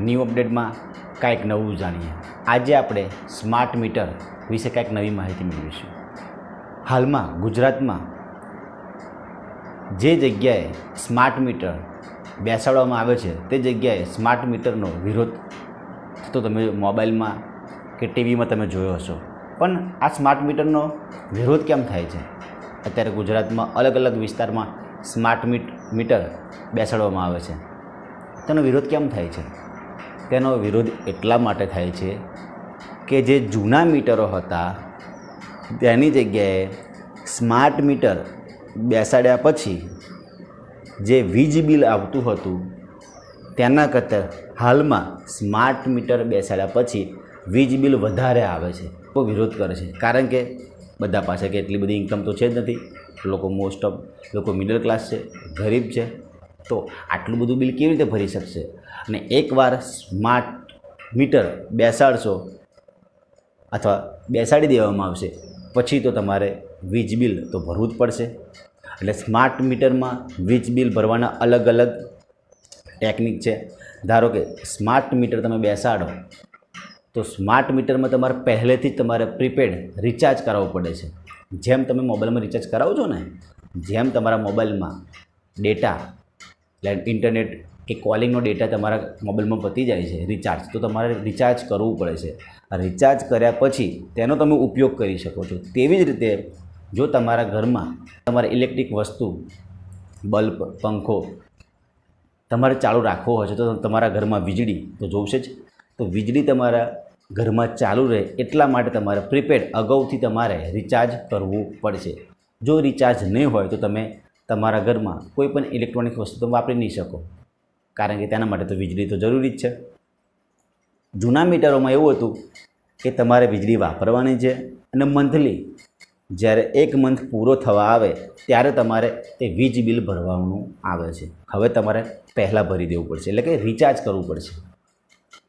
New અપડેટમાં કાંઈક નવું જાણીએ. આજે આપણે સ્માર્ટ મીટર વિશે કાંઈક નવી માહિતી મેળવીશું. હાલમાં ગુજરાતમાં જે જગ્યાએ સ્માર્ટ મીટર બેસાડવામાં આવે છે, તે જગ્યાએ સ્માર્ટ મીટરનો વિરોધ થતો તમે મોબાઈલમાં કે ટીવીમાં તમે જોયો હશો. પણ આ સ્માર્ટ મીટરનો વિરોધ કેમ થાય છે? અત્યારે ગુજરાતમાં અલગ અલગ વિસ્તારમાં સ્માર્ટ મીટ મીટર બેસાડવામાં આવે છે. તેનો વિરોધ કેમ થાય છે? તેનો વિરોધ એટલા માટે થાય છે કે જે જૂના મીટરો હતા તેની જગ્યાએ સ્માર્ટ મીટર બેસાડ્યા પછી જે વીજ બિલ આવતું હતું તેના કરતાં હાલમાં સ્માર્ટ મીટર બેસાડ્યા પછી વીજ બિલ વધારે આવે છે. તો વિરોધ કરે છે. કારણ કે બધા પાસે કે એટલી બધી ઇન્કમ તો છે જ નથી. લોકો મોસ્ટ ઓફ લોકો મિડલ ક્લાસ છે, ગરીબ છે. તો આટલું બધું બિલ કેવી રીતે ભરી શકશે? અને એકવાર સ્માર્ટ મીટર બેસાડશો અથવા બેસાડી દેવામાં આવશે, પછી તો તમારે વીજ બિલ તો ભરવું જ પડશે. એટલે સ્માર્ટ મીટરમાં વીજ બિલ ભરવાના અલગ અલગ ટેકનિક છે. ધારો કે સ્માર્ટ મીટર તમે બેસાડો, તો સ્માર્ટ મીટરમાં તમારે પહેલેથી જ તમારે પ્રીપેડ રિચાર્જ કરાવવું પડે છે. જેમ તમે મોબાઈલમાં રિચાર્જ કરાવો ને, જેમ તમારા મોબાઈલમાં ડેટા ઇન્ટરનેટ કે કોલિંગનો ડેટા તમારા મોબાઈલમાં પતી જાય છે રિચાર્જ તો તમારે રિચાર્જ કરવું પડે છે. રિચાર્જ કર્યા પછી તેનો તમે ઉપયોગ કરી શકો છો. તેવી જ રીતે જો તમારા ઘરમાં તમારે ઇલેક્ટ્રિક વસ્તુ બલ્બ પંખો તમારે ચાલુ રાખવો હોય છે, તો તમારા ઘરમાં વીજળી તો જોશે જ. તો વીજળી તમારા ઘરમાં ચાલુ રહે એટલા માટે તમારે પ્રીપેડ અગાઉથી તમારે રિચાર્જ કરવું પડશે. જો રિચાર્જ નહીં હોય તો તમે તમારા ઘરમાં કોઈ પણ ઇલેક્ટ્રોનિક વસ્તુ તમે વાપરી નહીં શકો. કારણ કે તેના માટે તો વીજળી તો જરૂરી જ છે. જૂના મીટરોમાં એવું હતું કે તમારે વીજળી વાપરવાની છે અને મંથલી જ્યારે એક મંથ પૂરો થવા આવે ત્યારે તમારે તે વીજ બિલ ભરવાનું આવે છે. હવે તમારે પહેલાં ભરી દેવું પડશે. એટલે કે રિચાર્જ કરવું પડશે.